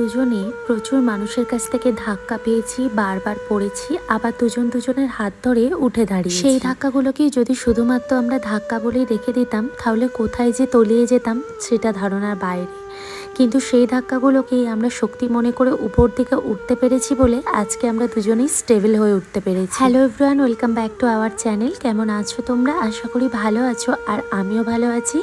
দুজনে প্রচুর মানুষের কাছ থেকে ধাক্কা পেয়েছি, বারবার পড়েছি, আবার দুজন দুজনের হাত ধরে উঠে দাঁড়িয়ে সেই ধাক্কাগুলোকে যদি শুধুমাত্র আমরা ধাক্কা বলেই রেখে দিতাম, তাহলে কোথায় যে তলিয়ে যেতাম, সেটা ধারণার বাইরে। কিন্তু সেই ধাক্কাগুলোকেই আমরা শক্তি মনে করে উপর দিকে উঠতে পেরেছি বলে আজকে আমরা দুজনেই স্টেবল হয়ে উঠতে পেরেছি। Hello everyone welcome back to our channel কেমন আছো তোমরা? আশা করি ভালো আছো আর আমিও ভালো আছি।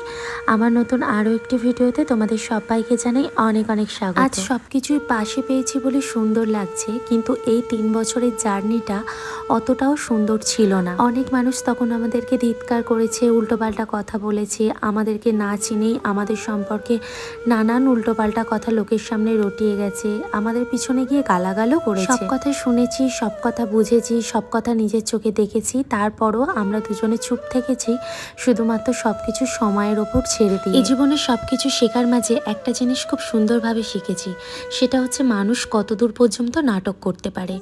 আমার নতুন আরও একটি ভিডিওতে তোমাদের সবাইকে জানাই অনেক অনেক স্বাগত। আজ সব কিছুই পাশে পেয়েছি বলে সুন্দর লাগছে কিন্তু এই তিন বছরের জার্নিটা অতটাও সুন্দর ছিল না। অনেক মানুষ তখন আমাদেরকে ধিৎকার করেছে উল্টোপাল্টা কথা বলেছে আমাদেরকে না চিনেই আমাদের সম্পর্কে নানান উল্টোপাল্টা কথা লোকের সামনে রটিয়ে গেছে। আমাদের পিছনে গিয়ে গালাগালও করেছে। সব কথা শুনেছি সব কথা বুঝেছি সব কথা নিজের চোখে দেখেছি। তারপরও আমরা দুজনে চুপ থেকেছি শুধুমাত্র সবকিছু সময়ের ওপর ছেড়ে দিই এই জীবনে সবকিছু শেখার মাঝে একটা জিনিস খুব সুন্দরভাবে শিখেছি সেটা হচ্ছে মানুষ কতদূর পর্যন্ত নাটক করতে পারে।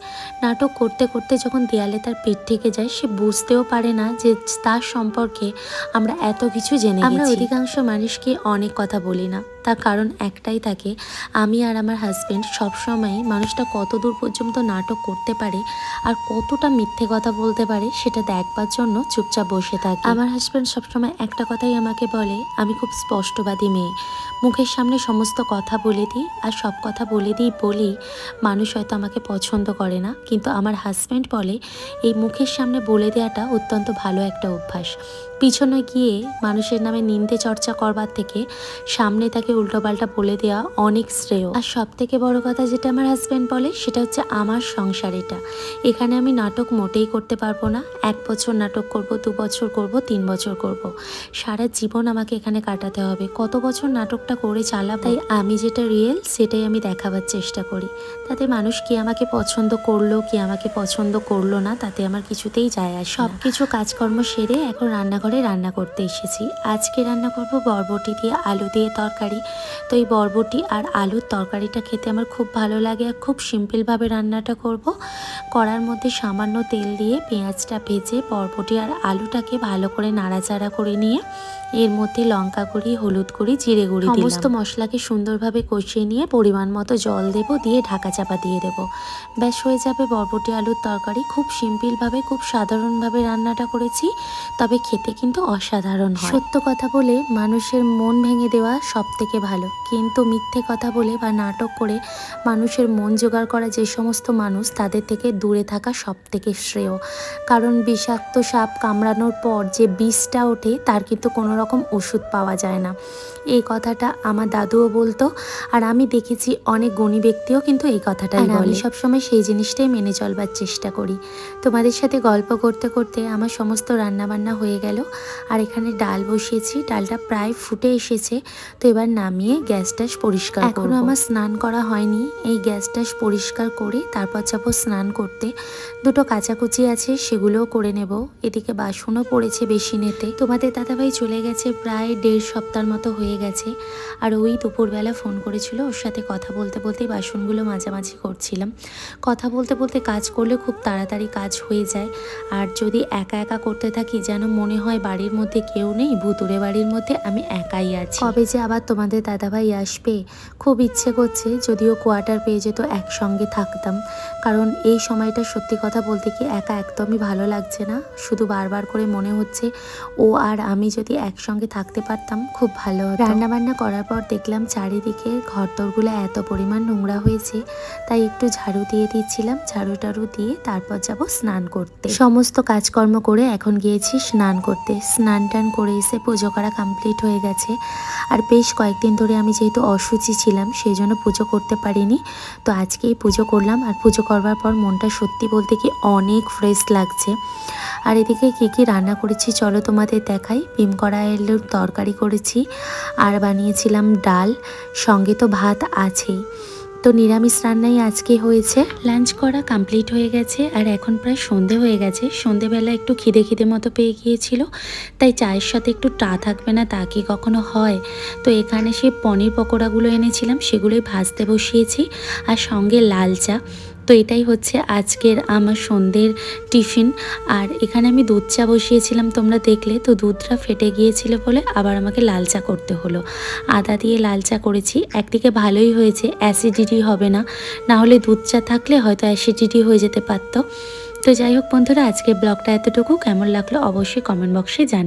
নাটক করতে করতে যখন দেয়ালে তার পেট থেকে যায় সে বুঝতেও পারে না যে তার সম্পর্কে আমরা এত কিছু জেনে আমরা অধিকাংশ মানুষকে অনেক কথা বলি না। তার কারণ একটাই থাকে, আমি আর আমার হাজব্যান্ড সবসময় মানুষটা কত দূর পর্যন্ত নাটক করতে পারে আর কতটা মিথ্যে কথা বলতে পারে সেটা দেখবার জন্য চুপচাপ বসে থাকে। আমার হাজব্যান্ড সবসময় একটা কথাই আমাকে বলে, আমি খুব স্পষ্টবাদী মেয়ে। মুখের সামনে সমস্ত কথা বলে দিই আর সব কথা বলে দিই বলেই মানুষ হয়তো আমাকে পছন্দ করে না, কিন্তু আমার হাজব্যান্ড বলে, এই মুখের সামনে বলে দেওয়াটা অত্যন্ত ভালো একটা অভ্যাস। পিছনে গিয়ে মানুষের নামে নিন্দে চর্চা করবার থেকে সামনে তাকে উল্টোপাল্টা বলে দেওয়া অনেক শ্রেয়। আর সব থেকে বড় কথা যেটা আমার হাজব্যান্ড বলে, সেটা হচ্ছে আমার সংসার এটা। এখানে আমি নাটক মোটেই করতে পারব না। এক বছর নাটক করব, দু বছর করব, তিন বছর করব। সারা জীবন আমাকে এখানে কাটাতে হবে। কত বছর নাটকটা করে চালাবো? তাই আমি যেটা রিয়েল সেটাই আমি দেখাবার চেষ্টা করি। তাতে মানুষ কি আমাকে পছন্দ করল, কি আমাকে পছন্দ করল না, তাতে আমার কিছুতেই যায় আর সব কিছু কাজকর্ম সেরে এখন রান্নাঘরে রান্না করতে এসেছি। আজকে রান্না করব বরবটি দিয়ে, আলু দিয়ে তরকারি। তো এই বরবটি আর আলুর তরকারিটা খেতে আমার খুব ভালো লাগে আর খুব সিম্পলভাবে রান্নাটা করব। কড়ার মধ্যে সামান্য তেল দিয়ে পেঁয়াজটা ভেজে বরবটি আর আলুটাকে ভালো করে নাড়াচাড়া করে নিয়ে এর মধ্যে লঙ্কা গুঁড়ি হলুদ গুঁড়ি জিরে গুঁড়ি সমস্ত মশলাকে সুন্দরভাবে কষিয়ে নিয়ে পরিমাণ মতো জল দেব দিয়ে ঢাকা চাপা দিয়ে দেব। ব্যাস হয়ে যাবে বরবটি আলুর তরকারি। খুব সিম্পলভাবে খুব সাধারণভাবে রান্নাটা করেছি তবে খেতে কিন্তু অসাধারণ হয়। সত্য কথা বলে মানুষের মন ভেঙে দেওয়া সব থেকে ভালো। কিন্তু মিথ্যে কথা বলে বা নাটক করে মানুষের মন জোগাড় করা যে সমস্ত মানুষ তাদের থেকে দূরে থাকা সব থেকে শ্রেয়। কারণ বিষাক্ত সাপ কামড়ানোর পর যে বিষটা ওঠে তার কিন্তু কোনো রকম ওষুধ পাওয়া যায় না। এই কথাটা আমার দাদুও বলতো আর আমি দেখেছি অনেক গুণী ব্যক্তিও কিন্তু এই কথাটাই বলে আমি সবসময় সেই জিনিসটাই মেনে চলবার চেষ্টা করি। তোমাদের সাথে গল্প করতে করতে আমার সমস্ত রান্নাবান্না হয়ে গেল। আর এখানে ডাল বসিয়েছি ডালটা প্রায় ফুটে এসেছে। তো এবার নামিয়ে গ্যাস ট্যাস পরিষ্কার এখনও আমার স্নান করা হয়নি। এই গ্যাস ট্যাস পরিষ্কার করে তারপর যাব স্নান করতে। দুটো কাচাকুচি আছে সেগুলোও করে নেব। এদিকে বাসনও পড়েছে বেসিনেতে। তোমাদের দাদাভাই চলে গেছে। প্রায় দেড় সপ্তাহ মতো হয়ে গেছে। আর ওই দুপুরবেলা ফোন করেছিল ওর সাথে কথা বলতে বলতেই বাসনগুলো মাঝামাঝি করছিলাম। কথা বলতে বলতে কাজ করলে খুব তাড়াতাড়ি কাজ হয়ে যায়। আর যদি একা একা করতে থাকি, যেন মনে হয় বাড়ির মধ্যে কেউ নেই ভুতুরে বাড়ির মধ্যে আমি একাই আছি। কবে যে আবার তোমাদের দাদাভাই আসবে, খুব ইচ্ছে করছে যদিও কোয়ার্টার পেয়ে যেত একসঙ্গে থাকতাম। কারণ এই সময়টা সত্যি কথা বলতে কি একা একদমই ভালো লাগছে না। শুধু বারবার করে মনে হচ্ছে ও আর আমি যদি একসঙ্গে থাকতে পারতাম, খুব ভালো রান্না বান্না করার পর দেখলাম চারিদিকে ঘরদোরগুলো এত পরিমাণ নোংরা হয়েছে, তাই একটু ঝাড়ু দিয়ে দিচ্ছিলাম। ঝাড়ু টাড়ু দিয়ে তারপর যাব স্নান করতে। সমস্ত কাজকর্ম করে এখন গিয়েছি স্নান করতে। স্নান টান করে এসে পুজো করা কমপ্লিট হয়ে গেছে। আর বেশ কয়েকদিন ধরে আমি যেহেতু অসুচি ছিলাম সেই জন্য পুজো করতে পারিনি। তো আজকেই পুজো করলাম। আর পুজো করবার পর মনটা সত্যি বলতে কি অনেক ফ্রেশ লাগছে। আর এদিকে কী কী রান্না করেছি চলো তোমাদের দেখাই। ভীম কড়াইয়ের তরকারি করেছি আর বানিয়েছিলাম ডাল, সঙ্গে তো ভাত আছেই। তো নিরামিষ রান্নাই আজকে হয়েছে। লাঞ্চ করা কমপ্লিট হয়ে গেছে আর এখন প্রায় সন্ধে হয়ে গেছে। সন্ধেবেলা একটু খিদে খিদে মতো পেয়ে গিয়েছিল, তাই চায়ের সাথে একটু টা থাকবে না তা কি কখনো হয়? তো এখানে সে পনির পকোড়াগুলো এনেছিলাম, সেগুলোই ভাজতে বসিয়েছি। আর সঙ্গে লাল চা। তো এটাই হচ্ছে আজকের আমার সন্ধ্যের টিফিন। আর এখানে আমি দুধ চা বসিয়েছিলাম, তোমরা দেখলে। তো দুধটা ফেটে গিয়েছিল বলে আবার আমাকে লাল চা করতে হলো। আদা দিয়ে লাল চা করেছি। একদিকে ভালোই হয়েছে, অ্যাসিডিটি হবে না। না হলে দুধ চা থাকলে হয়তো অ্যাসিডিটি হয়ে যেতে পারতো। তো যাই হোক বন্ধুরা আজকে ব্লগটা এতটুকু। কেমন লাগল অবশ্যই কমেন্ট বক্সে জানি